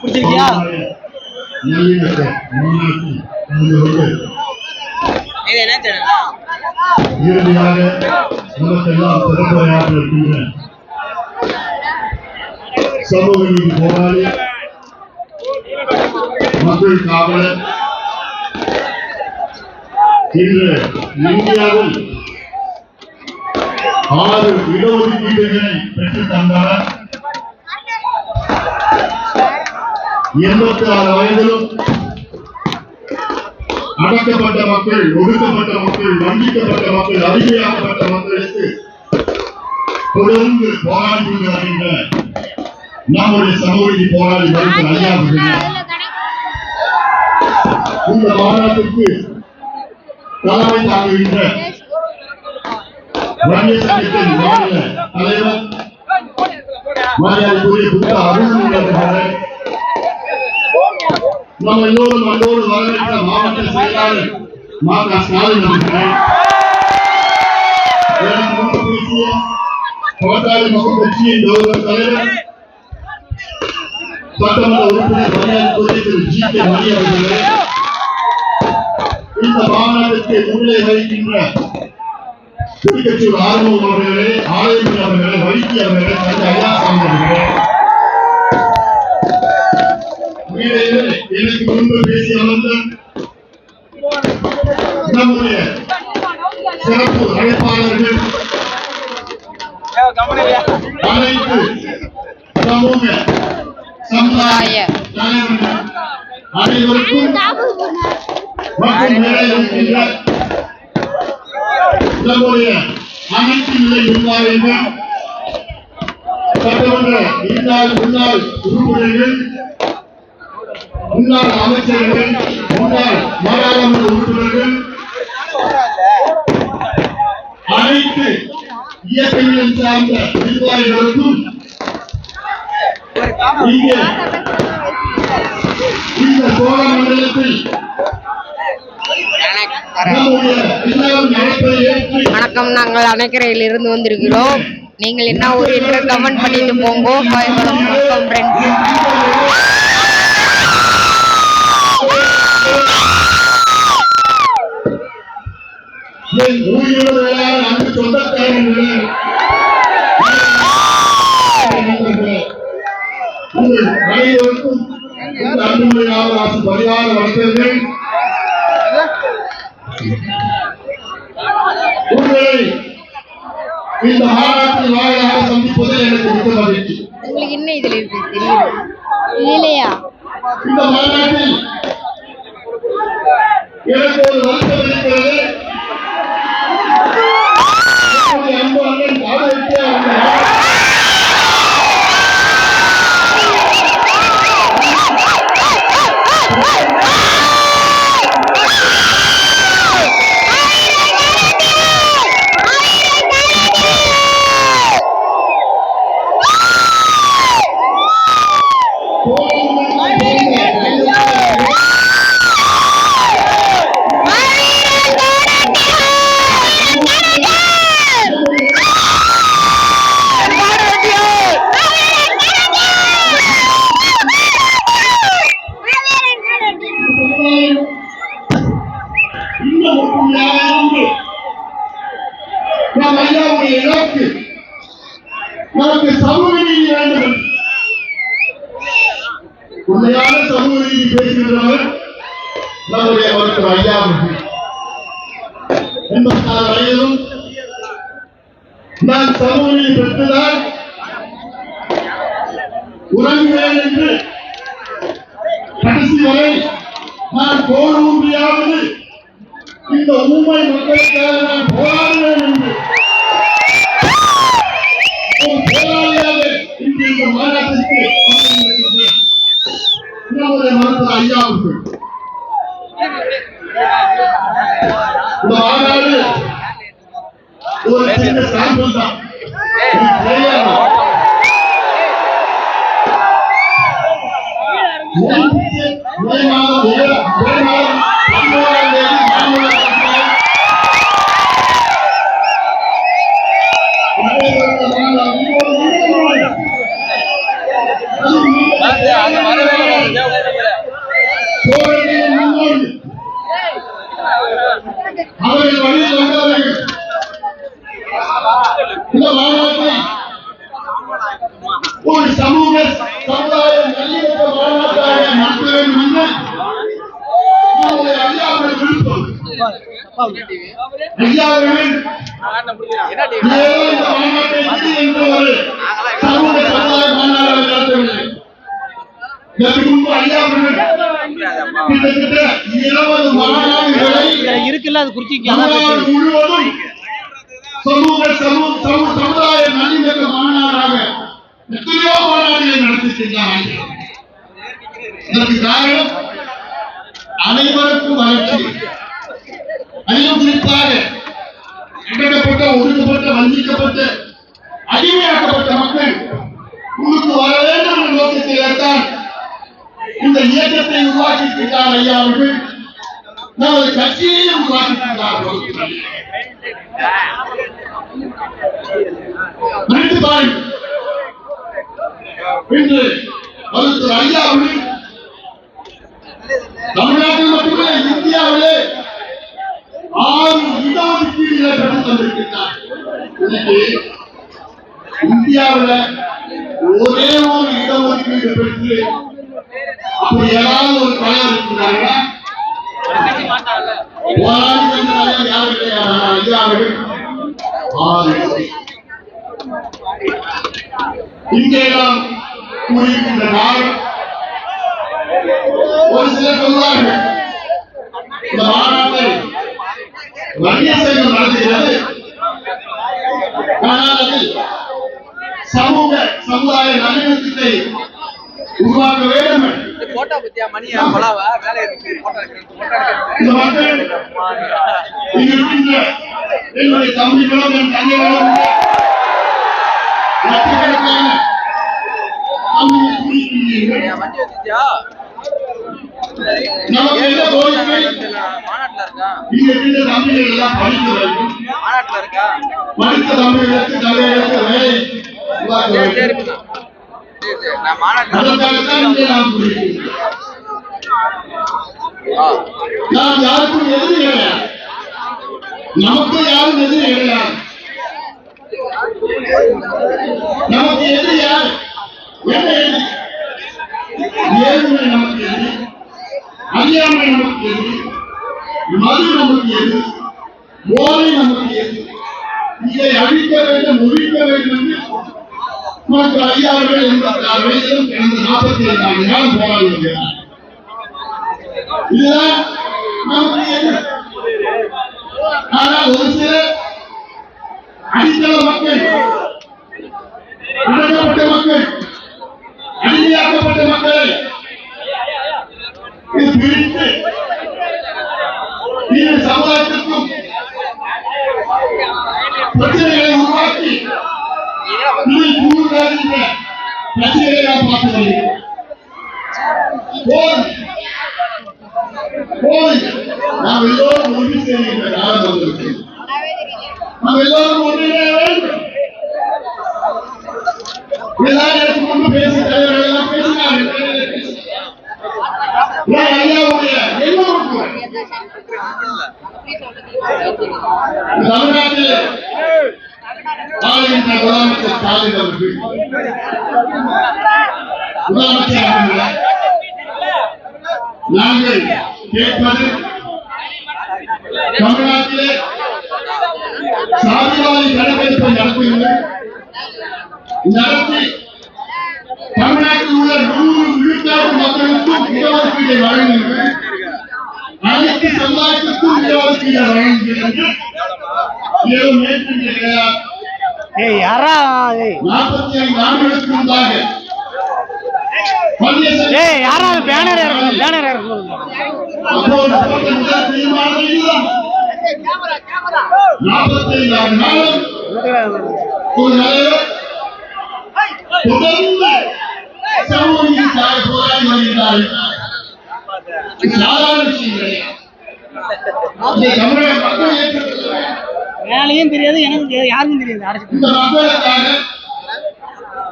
பிடிச்சிருக்கியா இது என்ன சேனல் இறுதியாக சிறப்புரையாக இருக்கின்ற சமூக நீதி போராளி மக்கள் காவலர். இன்று இந்தியாவில் ஆறு இடஒதுக்கீடுகளை பெற்றுத் தந்தார் எண்பத்தி ஆறு வயதிலும் அடக்கப்பட்ட மக்கள் ஒடுக்கப்பட்ட மக்கள் வஞ்சிக்கப்பட்ட மக்கள் அடிமையாக்கப்பட்ட மக்களுக்கு தொடர்ந்து போராடி வருகின்ற நம்முடைய சமூக போராடி வருகிற ஐயா இந்த மாநாட்டுக்கு தலைமை தாங்குகின்ற வன்னிய சங்கத்தின் மாநில தலைவர் மரியாதைக்குரிய புத்த அருள் அவர்களே நம்ம எல்லோரும் அன்போடு வரவேற்ற மாவட்ட செயலாளர் மா க ஸ்டாலின் அவர்களே எனக்கு முன்பு பேசிய கோட்டாளி மக்கள் கட்சியின் கௌரவ தலைவர் சட்டமன்ற உறுப்பினர் மரியாதைக்குரிய திரு ஜி கே மணி அவர்களே இந்த மாநாட்டுக்கு முன்னிலை வகிக்கின்ற திருக்கச்சூர் ஆர்வம் அவர்களே ஆலயமணி அவர்களே வைத்தி அவர்களே தந்தை ஐயாசாமி அவர்களே மேடையிலே எனக்கு முன்பு பேசி அமர்ந்த நம்முடைய சிறப்பு அழைப்பாளர்கள் அனைத்து சமூக சமுதாய தலைவர்கள் அனைவருக்கும் மற்றும் இருக்கின்ற நம்முடைய அனைத்து நிலை இருந்தால் நிர்வாகிகள் சட்டமன்ற முன்னாள் முன்னாள் உறுப்பினர்கள் முன்னாள் அமைச்சர்கள் முன்னாள் நாடாளுமன்ற உறுப்பினர்கள் அனைத்து இயக்கங்களில் சார்ந்த நிர்வாகிகளுக்கும் இங்கே இந்த சோழ மண்டலத்தில் நம்முடைய எல்லாரும் அழைப்பை ஏற்று வணக்கம். நாங்கள் அணைக்கரையில் இருந்து வந்திருக்கிறோம். நீங்கள் என்ன ஊர் என்று கமெண்ட் பண்ணிட்டு போங்கோ. பாய் ஃப்ரெண்ட்ஸ் உங்கள் அனைவருக்கும் இந்த அன்புமணியாக ஆசை பரிவார வணக்கங்கள். உங்களை இந்த மாநாட்டில் வாயிலாக சந்திப்பதில் எனக்கு மிக்க மகிழ்ச்சி. உங்களுக்கு என்ன இதுல இருக்கு? தெரியும்? இல்லையா இந்த மாநாட்டில் எனக்கு ஒரு வருத்தம் இருக்கிறது என்னுடைய அன்பு அண்ணன் ஆரோக்கிய இந்த ஒற்றுமையாக நம் ஐயாவுடைய இலக்கு நமக்கு சமூக நீதி வேண்டும் உண்மையான சமூக நீதி பேசுகிறவர் நம்முடைய மருத்துவர் ஐயா அவர்கள் எண்பத்தி நாலு வயதிலும் நான் சமூக நீதி பெற்றுதான் உறங்குவேன் என்று கடைசி வரை நான் போர் ஊன்றியாவது இந்த ஊமை மக்களுக்காக நான் போராடுவேன் அவர்கள் மாநாடுகளை நடத்திருக்கிறார்கள் இதற்கு காரணம் அனைவருக்கும் வளர்ச்சி அதிலும் குறிப்பாக கண்டப்பட்ட ஒடுக்கப்பட்ட வஞ்சிக்கப்பட்ட அடிமையாக்கப்பட்ட மக்கள் உங்களுக்கு வர வேண்டும் என்ற நோக்கத்தில்தான் இந்த இயக்கத்தை உருவாக்கி இருக்கிறார் ஐயா அவர்கள். நமது கட்சியை உருவாக்கியிருக்கிறார்கள். நினைத்து பாருங்கள். இன்று மருத்துவர் ஐயா அவர்கள். தமிழ்நாட்டில் மட்டுமே இந்தியாவிலே ஆறு இடஒதுக்கீடுகளை பெற்று தந்திருக்கிறார் இன்னைக்கு இந்தியாவில் ஒரே ஒரு இடஒதுக்கீடு பெற்று அப்படி ஏதாவது ஒரு தலைவர் இருக்கிறார்களா போராடி வந்த தலைவர் யாரும் இல்லையா? ஐயா அவர்கள். ஆறு இங்கே நாம் கூறியிருக்கின்ற நாள் ஒரு சிலர் சொல்வார்கள் இந்த மாநாட்டை வன்னிய சங்கம் நடத்துகிறது. ஆனால் அது சமூக சமுதாய நல்லிணக்கத்தை உருவாக்க வேண்டும் என்று. பத்தியா மணியா பலாவா வேலை இருக்கு போட்டோ இந்த மக்கள் இருக்கின்ற என்னுடைய தம்பிகளும் என் தங்கைகளும் மாநாட்டுல இருக்கா? மாநாட்டுல இருக்கா? சரி சரி நான் மாநாட்டுல. நாம் யாருக்கும் எதிரி கிடையாது நமக்கு யாரும் எதிரி கிடையாது நமக்கு எதிரி யார்? என்ன எதிரி நமக்கு எதிரி அறியாமை நமக்கு எது? மது நமக்கு எது? போதை நமக்கு எது? இதை அழிக்க வேண்டும் ஒழிக்க வேண்டும் என்று நமக்கு ஐயா எண்பத்தி ஆறு வயதிலும் கடந்த நாற்பத்தி ஐந்தாண்டு நாள் போராடி வருகிறார். இதுதான் நமக்கு எது? ஆனால் ஒரு சில அடித்தள மக்கள் அடக்கப்பட்ட மக்கள் அடிமையாக்கப்பட்ட மக்களை. பிரித்து இந்த சமுதாயத்திற்கும் பிரச்சனைகளை உருவாக்கி பிரச்சனைகளை நாம் நாம் எல்லோரும் ஒன்று சேர்கின்ற காலம் நாம் எல்லோரும் வேண்டும். முன்பு தலைவர்கள் எல்லாம் பேசினார்கள் மேடையிலே பேசினார்கள். ஏன் ஐயாவுடைய எண்ணம் ஒன்று. தமிழ்நாட்டில் ஆளுகின்ற முதலமைச்சர் ஸ்டாலின் அவர்கள் முதலமைச்சர் நாங்கள் கேட்பது தமிழ்நாட்டிலே சாதிவாரி கணக்கெடுப்பை நடத்துங்கள் நடத்தி தமிழ்நாட்டில் உள்ள நூறு விழுக்காடு மக்களுக்கும் இடஒதுக்கீடை வழங்குங்கள் அனைத்து சமுதாயத்திற்கும் இடஒதுக்கீடை ஏதோ கிடையாது ஏய் நாற்பத்தி ஐந்து ஆண்டுகளுக்கு முன்பாக ஏய் யாரா பேனர் இறக்கணும் பேனர் இறக்கணும் வேலையும் தெரியாது எனக்கு தெரியாது யாருக்கும் தெரியாது அரசு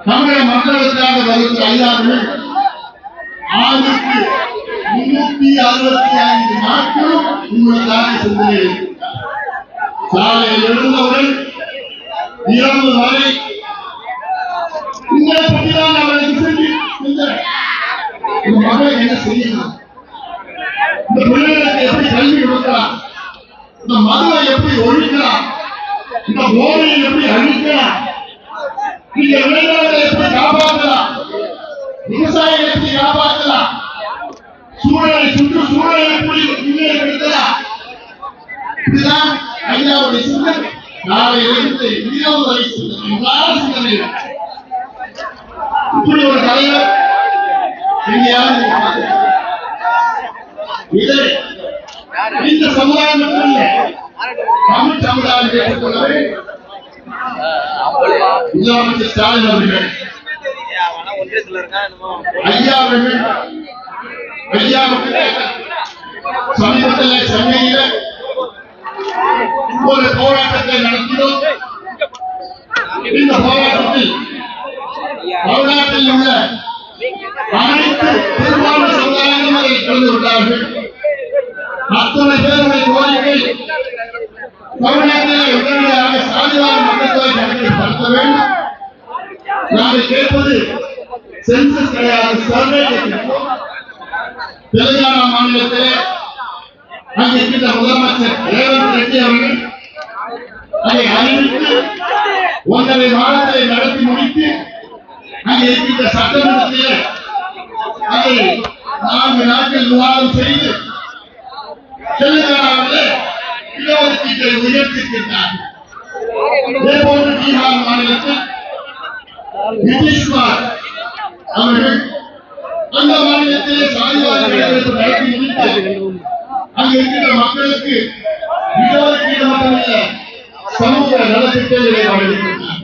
தமிழக மக்களுக்காக வருகிற ஐயார்கள் ஆண்டுக்கு முன்னூத்தி அறுபத்தி ஐந்து நாட்களும் உங்களுக்காக சிந்தனை காலையில் எழுந்தவுடன் இரவு வரை உங்களை பற்றிதான் அவர்களுக்கு சொல்லி செஞ்சேன். இந்த மகள் என்ன செய்யணும் இந்த பிள்ளைகளுக்கு எப்படி கல்வி கொடுக்கலாம் இந்த மதுவை எப்படி ஒழிக்கலாம் இந்த போதையை எப்படி அழிக்கலாம் நீங்க விளையாடுறதை எப்படி காப்பாற்றலாம் விவசாயிகளை எப்படி காப்பாற்றலாம் சூழலை சுற்றுச்சூழலை எப்படி முன்னேற்றலாம் இதுதான் ஐயாவுடைய சிந்தனை நாளையிலிருந்து இரவு வரை சிந்தனை எல்லாரும் சிந்தனை இப்படி ஒரு தலைவர் எங்கேயாவது நீங்க பார்த்திருக்கீங்களா? இதை இந்த சமுதாயம் மட்டும் இல்லை தமிழ் சமுதாயம் கேட்டுக்கொள்ள முதலமைச்சர் ஸ்டாலின் அவர்கள். ஒன்றியத்துல இருக்கா ஐயா அவர்கள் சமீபத்தில் சென்னையில ஒரு போராட்டத்தை நடத்தினோம். இந்த போராட்டத்தில் தமிழ்நாட்டில் உள்ள அனைத்து பெரும்பான்மை சமுதாயங்களும் அதில் கலந்து கொண்டார்கள். அத்தனை பேருடைய கோரிக்கை தமிழகத்திலே உடனடியாக சாதிவார மக்கள் கணக்கெடுப்படுத்த வேண்டும். நாங்கள் கேட்பது சென்சஸ் கிடையாது சர்வே கேட்கிறோம் தெலுங்கானா மாநிலத்திலே அங்கே இருக்கின்ற முதலமைச்சர் ரேவந்த் ரெட்டி அவர்கள் அதை அறிவித்து ஒன்றரை மாதத்தை நடத்தி முடித்து அங்கே இருக்கின்ற சட்டமன்றத்திலே அதை நான்கு நாட்கள் விவாதம் செய்து தெலுங்கானாவிலே இடஒதுக்கீட்டை இதேபோன்று பீகார் மாநிலத்தில் நிதிஷ்குமார் அவர்கள் அந்த மாநிலத்திலே சாதிவாரி நடத்தி முடித்து இருக்கிற மக்களுக்கு இடஒதுக்கீடு மட்டுமல்ல சமூக நலத்திட்டங்களை வழங்கியிருக்கிறார்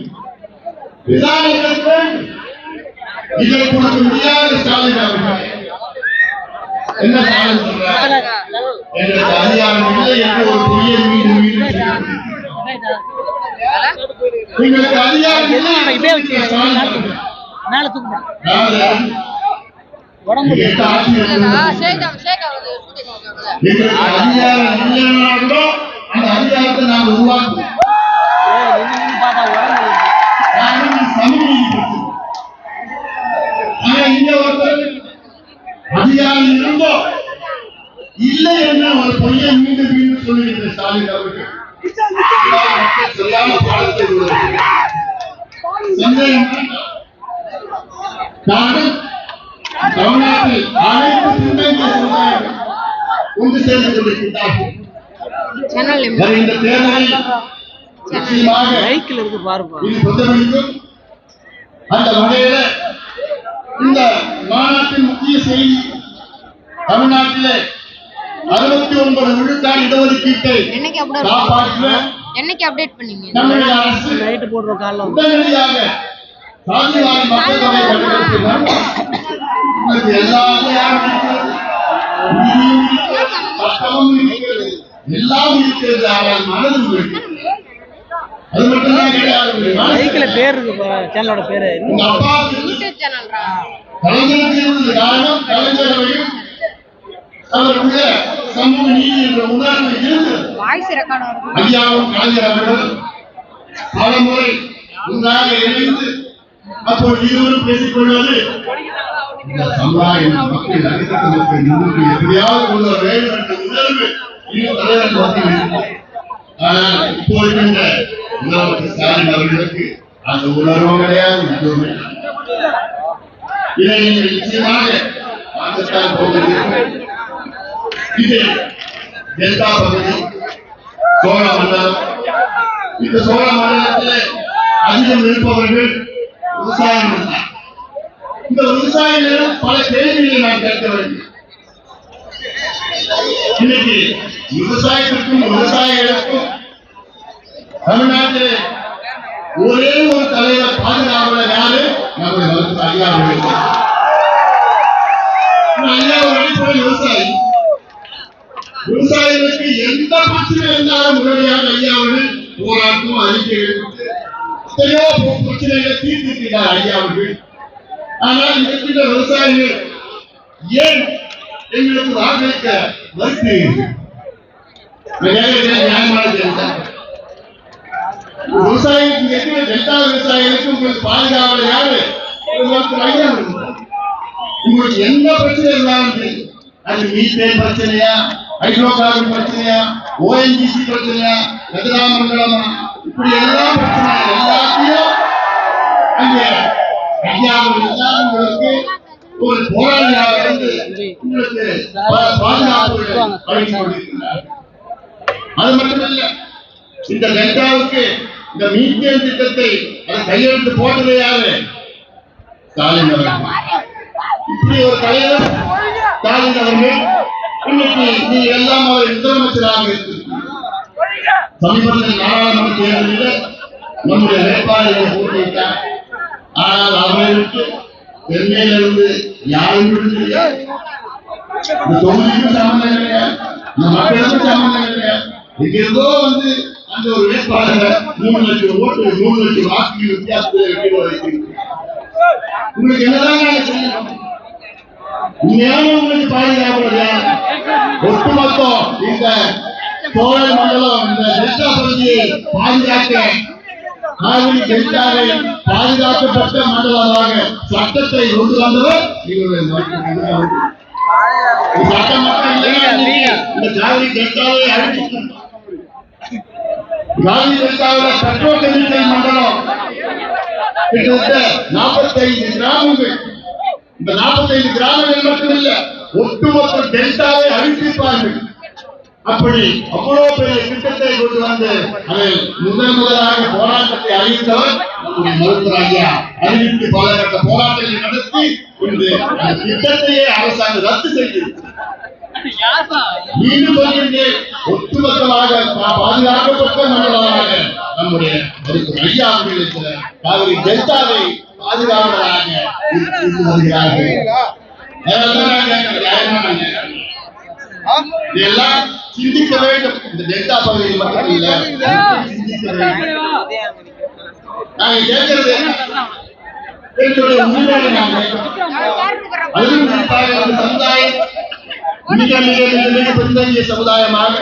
இதை கொடுக்க முடியாத ஸ்டாலின் அவர்கள் என்ன எங்களுக்கு அதிகாரம் இல்லை என்று ஒரு பொய்யை மீண்டும் மீண்டும். எங்களுக்கு அதிகாரம் இல்லை. எங்களுக்கு அதிகாரம் இல்லைன்னா கூட அந்த அதிகாரத்தை நாங்கள் உருவாக்குவோம். அதிகாரம் இருந்தோ இல்லை என்று ஒரு பொய்யை மீண்டும் மீண்டும் சொல்லுகிறது ஸ்டாலின் அவர்கள். சரியான பாடத்தை சந்தேகம் தமிழ்நாட்டில் அனைத்து ஒன்று சேர்ந்து சேனல் தேர்தலில் அந்த வகையில இந்த மாநாட்டின் முக்கிய செய்தி தமிழ்நாட்டிலே அறுபத்தி ஒன்பது விழுக்காடு இடஒதுக்கீட்டை என்னைக்கு அப்டேட் காப்பாற்ற என்னைக்கு அப்டேட் பண்ணீங்க? தமிழக அரசு போடுற காலில். உடனடியாக சாதிவாரி மக்கள் தொகை கணக்கெடுப்பு நடத்தி உங்களுக்கு எல்லா அதிகாரமும் இருக்கிறது. நீதியும் இருக்கிறது, சட்டமும் இருக்கிறது எல்லாம் இருக்கிறது. ஆனால் மனது உங்களுக்கு அது மட்டும்தான் கிடையாது. பேர் இருக்கு பா சேனலோட பேரு. உங்க கலைஞருக்கு இருந்தது காரணம் அவருடைய சமூக நீதி என்ற உணர்வு இருந்தது வாய்ஸ் ரெக்கார்ட் ஆகுது ஐயாவும் கலைஞர் அவர்களும் பல முறை ஒன்றாக இணைந்து அப்போது இருவரும் பேசிக் கொள்வது. இந்த சமுதாயம் மக்கள் அனைத்து மக்கள் முன்னுக்கு எப்படியாவது வேண்டும் என்ற உணர்வு இரு தலைவர் இருந்தது. ஆனால் இப்போ இருக்கின்ற முதலமைச்சர் ஸ்டாலின் அவர்களுக்கு அந்த உணர்வும் கிடையாது எதுவுமே. இதை நீங்கள் நிச்சயமாக இது டெல்டா பகுதி சோழ மண்டலம் இந்த சோழ மண்டலத்தில் அதிகம் இருப்பவர்கள் விவசாயம் தான். இந்த விவசாயிகளிடம் பல கேள்விகளை நான் கேட்க வேண்டும். இன்னைக்கு விவசாயத்திற்கும் விவசாயிகளுக்கும் தமிழ்நாட்டில் ஒரே ஒரு தலைவர் பாதுகாவலர் யாரு? நம்முடைய ஐயா அவர்கள் ஐயா ஒரு அடிப்படை விவசாயி? விவசாயிகளுக்கு எந்த பிரச்சனை இருந்தாலும் உடனடியாக ஐயா போராட்டம் அறிக்கைகள் எத்தனையோ பிரச்சனைகளை தீர்த்திருக்கிறார் ஐயா அவர்கள். ஆனால் இருக்கின்ற விவசாயிகள் ஏன் எங்களுக்கு வாக்களிக்க மறுக்கிறீர்கள்? நான் கேட்கிறேன் நியாயமான கேள்விதான். விவசாயிக்கு எத்தனை டெல்டா விவசாயிகளுக்கு உங்களுக்கு பாதுகாவல யாரு? உங்களுக்கு ஐயா உங்களுக்கு எந்த பிரச்சனை இல்லாமல் அது மீத்தேன் பிரச்சனையா? ஹைட்ரோ கார்பன் பிரச்சனையா ஓஎன்ஜிசி பிரச்சனையா? கதிராமங்கலமா இப்படி எல்லாம் பிரச்சனை எல்லாத்தையும் அங்கே ஐயாவுடைய உங்களுக்கு ஒரு போராளியாக இருந்து உங்களுக்கு பாதுகாப்பு வழங்கி அது மட்டுமல்ல இந்த டெல்டாவுக்கு இந்த மீத்தேன் திட்டத்தை அதை கையெழுத்து போட்டது யாரு? ஸ்டாலின் அவர்கள். இப்படி ஒரு தலைவர் ஸ்டாலின் அவர்கள் இன்னைக்கு நீ எல்லாம் அவர் முதலமைச்சராக இருக்கிறீர்கள் சமீபத்தில் நாடாளுமன்ற தேர்தலில் நம்முடைய வேட்பாளர்களை போட்டியிட்டார் ஆனால் அவர்களுக்கு சென்னையிலிருந்து யாரும் தெரியாது இந்த தொகுதிக்கும் சம்பந்தம் கிடையாது இந்த மக்களுக்கும் சம்பந்தம் கிடையாது எங்கிருந்தோ வந்து அந்த ஒரு வேட்பாளரை மூணு லட்சம் ஓட்டு மூணு லட்சம் வாக்கு வித்தியாசத்தில் வெற்றி உங்களுக்கு என்னதான் நாங்க உண்மையான உங்களுக்கு பாதுகாப்பு யார்? ஒட்டுமொத்தம் இந்த சோழ மண்டலம் இந்த டெல்டா பகுதியை பாதுகாக்க காவிரி டெல்டாவை பாதுகாக்கப்பட்ட மண்டலமாக சட்டத்தை கொண்டு வந்தவர் இவருடைய மருத்துவர். இந்த சட்டம் மட்டும் இல்லையா, இந்த காவிரி டெல்டாவை அழிச்சிட்டாங்க காவிரி டெல்டாவில் பெட்ரோகெமிக்கல் மண்டலம் கிட்டத்தட்ட நாற்பத்தைந்து கிராமங்கள் இந்த நாற்பத்தைந்து கிராமங்கள் மட்டுமில்ல ஒட்டுமொத்த டெல்டாவை அழிப்பிப்பார்கள் அப்படி அவ்வளவு பெரிய திட்டத்தை கொண்டு வந்து அதை முதல் முதலாக போராட்டத்தை அறிவித்தவர் நம்முடைய மருத்துவர் அறிவித்து பல கட்ட போராட்டங்களை நடத்தி இன்று அந்த திட்டத்தையே அரசாங்கம் ரத்து செய்தது மீண்டும் சொல்கின்றேன் ஒட்டுமொத்தமாக பாதுகாக்கப்பட்ட மண்டலமாக நம்முடைய மருத்துவர் ஐயா அவர்களுக்கு காவிரி டெல்டாவை பாதுகாவலராக இருந்து வருகிறார்கள். இதெல்லாம் சிந்திக்க வேண்டும். இந்த டெல்டா பகுதியில் மட்டும் இல்ல. சிந்திக்க வேண்டும். நாங்க கேட்கிறது என்ன? எங்களுடைய உண்மையை நாங்க? அதுவும் குறிப்பாக இந்த சமுதாயம் மிக மிக மிக மிக பின்தங்கிய சமுதாயமாக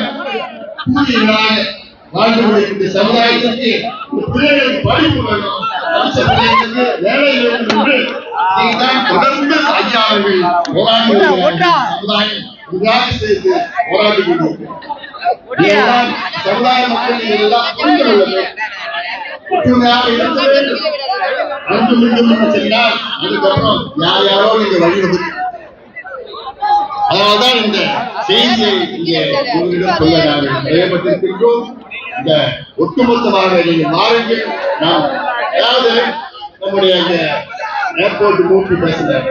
வாழ்ந்து சமுதாயத்திற்கு பிள்ளைகளுக்கு படிப்பு வேணும். தொடர்ந்து போராடி போராடி சமுதாய மக்கள் புரிந்து கொள்ள வேண்டும் மீண்டும் அதுக்கப்புறம் யார் யாரோ நீங்க வழி வந்து அதனால்தான் இந்த செய்தியை இங்கே உங்களிடம் சொல்ல நாங்கள் இந்த ஒட்டுமொத்தமாக நீங்கள் மாறுங்கள் நாம் அதாவது நம்முடைய ஏர்போர்ட் மூப்பி பேசுகிறார்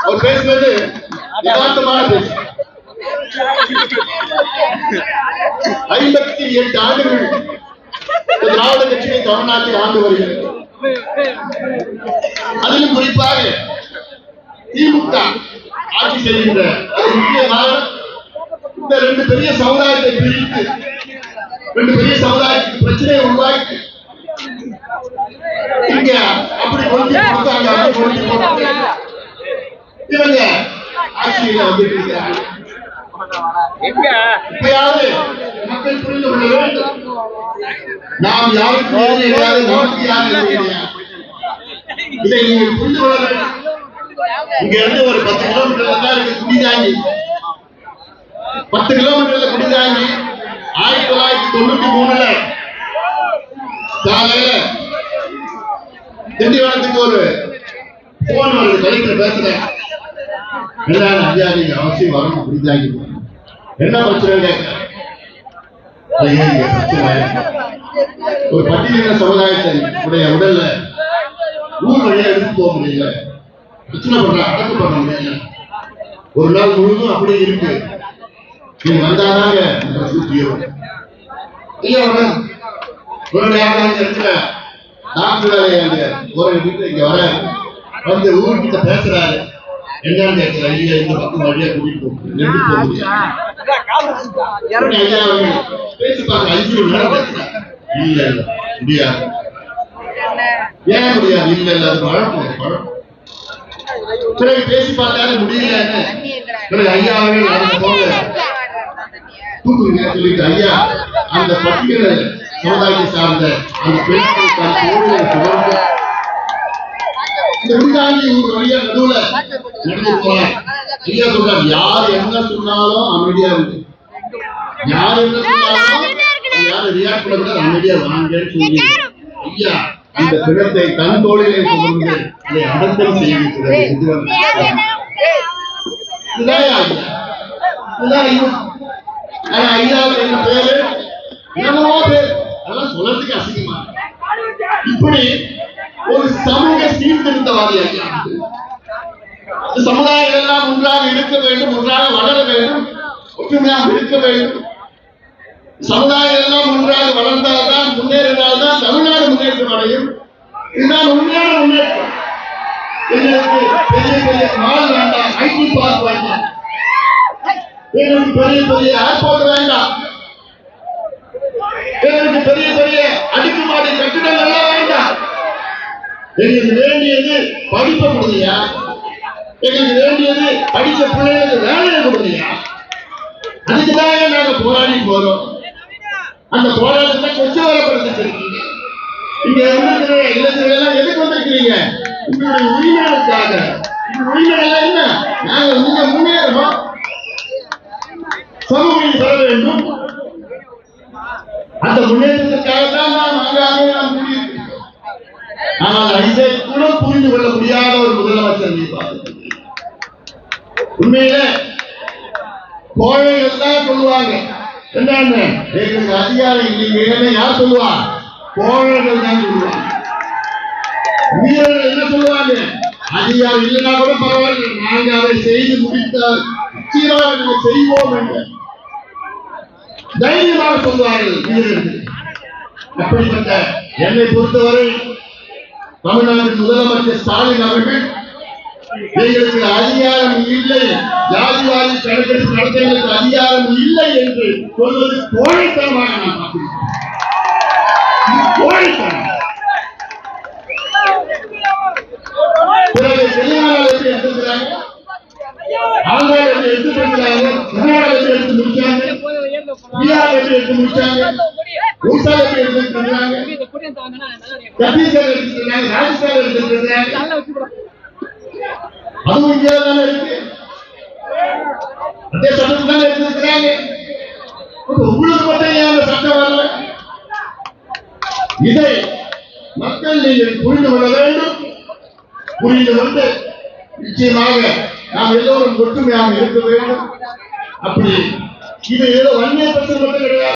அவர் பேசுறது யதார்த்தமான பேசு ஐம்பத்தி எட்டு ஆண்டுகள் திராவிட கட்சியை தமிழ்நாட்டில் ஆண்டு வருகிறது. அதிலும் குறிப்பாக திமுக ஆட்சி செய்கின்ற அது முக்கிய காரணம் இந்த ரெண்டு பெரிய சமுதாயத்தை பிரித்து ரெண்டு பெரிய சமுதாயத்துக்கு பிரச்சனையை உருவாக்கி இங்க அப்படி கொண்டு கொடுத்தாங்க அப்படி கொண்டு கொடுத்தாங்க. இவங்க ஆட்சியில வந்துட்டு இருக்கிறாங்க இப்பயாவது மக்கள் புரிந்து கொள்ள வேண்டும். நாம் யாருக்கு எதிரி கிடையாது நமக்கு யாரும் எதிரி கிடையாது இதை நீங்கள் புரிந்து கொள்ள வேண்டும். இங்க இருந்து ஒரு பத்து கிலோமீட்டர்ல தான் இருக்கு குடிதாங்கி. பத்து கிலோமீட்டர்ல குடிதாங்கி ஆயிரத்தி தொள்ளாயிரத்தி தொண்ணூத்தி மூணுல காலையில திண்டிவனத்துக்கு ஒரு போன் வருது. கலெக்டர் பேசுறேன். என்ன ஐயா நீங்க அவசியம் வரணும் புரிஞ்சாங்க என்ன பிரச்சனை பிரச்சனை. ஒரு பட்டியலின சமுதாயத்தை உடைய உடல்ல ஊர் வழியா எடுத்து போக முடியல. பிரச்சனை பண்ற அடக்கு பண்ண முடியல. ஒரு நாள் முழுதும் அப்படியே இருக்கு. நீங்க வந்தாதாங்க. ஒரு டாக்டர் வீட்டுல இங்க வர வந்து ஊர்கிட்ட பேசுறாரு. என்னன்னு கேட்கிற ஐயா இந்த பக்கம் வழியா கூட்டிட்டு போக ரெண்டு போக முடியாது உடனே ஐயா அவர்கள் பேசி பார்க்க அஞ்சு மணி நேரம் பேசுறாரு இல்ல இல்ல. முடியாது. ஏன் முடியாது? இல்ல இல்ல. அது பழக்கம் அது பழக்கம். பிறகு பேசி பார்த்தாரு முடியலன்னு பிறகு ஐயா அவர்கள் அதுக்கு போக ஐயா அந்த பட்டியல சமுதாயத்தை சார்ந்த அந்த பெண்கள் தன் இந்த வழியா நடுவுல நடந்து போறாங்க ஐயா சொல்றாரு யார் என்ன சொன்னாலும் அமைதியா இருக்கு யார் என்ன சொன்னாலும் யாரும் ரியாக்ட் அமைதியா வாங்கன்னு சொல்லி ஐயா அந்த பிணத்தை தன் தோழிலே சுமந்து அதை அடக்கம் இதுதான் இதுதான் ஆனா ஐயாவுக்கு என்ன பேரு என்னமோ பேர். அதெல்லாம் சொல்றதுக்கு அசிங்கமா இப்படி ஒரு சமூக சீர்திருத்தவாதி ஐயா. சமுதாயம் எல்லாம் ஒன்றாக இருக்க வேண்டும் ஒன்றாக வளர வேண்டும் ஒற்றுமையாக இருக்க வேண்டும். சமுதாயம் எல்லாம் ஒன்றாக வளர்ந்தால்தான் முன்னேறினால்தான் தமிழ்நாடு முன்னேற்றம் அடையும். இதுதான் உண்மையான முன்னேற்றம். எங்களுக்கு பெரிய பெரிய மால் வேண்டாம். ஐடி பார்க் வேண்டாம் எங்களுக்கு பெரிய பெரிய ஏர்போர்ட் வேண்டாம். எங்களுக்கு பெரிய பெரிய அடுக்குமாடி கட்டிடங்கள் எல்லாம் வேண்டாம். எங்களுக்கு வேண்டியது படிப்பை கொடுங்கயா எங்களுக்கு வேண்டியது படித்த பிள்ளைகளுக்கு வேலையை கொடுங்கயா அதுக்குதான் நாங்க போராடி போறோம் அந்த போராட்டத்தை கொஞ்சம் வரப்படுத்திருக்கீங்க இங்க இருக்கிற இளைஞர்கள் எல்லாம் எதுக்கு வந்திருக்கிறீங்க? உங்களுடைய உரிமைகளுக்காக. இந்த உரிமைகள் என்ன? நாங்க இங்க முன்னேறணும். சமூகம் பெற வேண்டும். அந்த முன்னேற்றத்திற்காக தான் நாம் அங்காங்கே நாம் கூடியிருக்கிறோம். ஆனால் இதை கூட புரிந்து கொள்ள முடியாத ஒரு முதலமைச்சர் நீ உண்மையில கோழைகள் தான் சொல்லுவாங்க. என்னன்னு? எங்களுக்கு அதிகாரம் இல்லைங்க யார் சொல்லுவா? கோழைகள் தான் சொல்லுவாங்க. வீரர்கள் என்ன சொல்லுவாங்க? அதிகாரம் இல்லைன்னா கூட பரவாயில்லை. நாங்கள் அதை செய்து முடித்தால் நிச்சயமாக செய்வோம் என்று. தைரியமாக சொல்வார்கள். வீரர்கள் அப்படிப்பட்ட என்னை பொறுத்தவரை தமிழ்நாட்டின் முதலமைச்சர் ஸ்டாலின் அவர்கள் எங்களுக்கு அதிகாரம் இல்லை. ஜாதிவாதி கணக்கெடுப்பு நடத்த எங்களுக்கு அதிகாரம் இல்லை என்று சொல்வது கோழைத்தனமாக நான் பார்க்கிறேன். இது கோழைத்தனம். பிறகு தெலுங்கானாவில் எடுத்துக்கிறாங்க ஆந்திராவில் எப்படி எடுத்து எடுத்து முடிச்சாங்க பீகார் எப்படி எடுத்து சத்தீஸ்கர் ராஜஸ்தான் அதுவும் தானே இருக்கு. அதே தானே உங்களுக்கு மட்டும் ஏன் சட்டம் வரல? இதை மக்கள் நீங்கள் புரிந்து கொள்ள வேண்டும். புரிந்து கொண்டு நிச்சயமாக நாம் எல்லோரும் ஒற்றுமையாக இருக்க வேண்டும். அப்படி இது ஏதோ வன்மையை மட்டும் கிடையாது.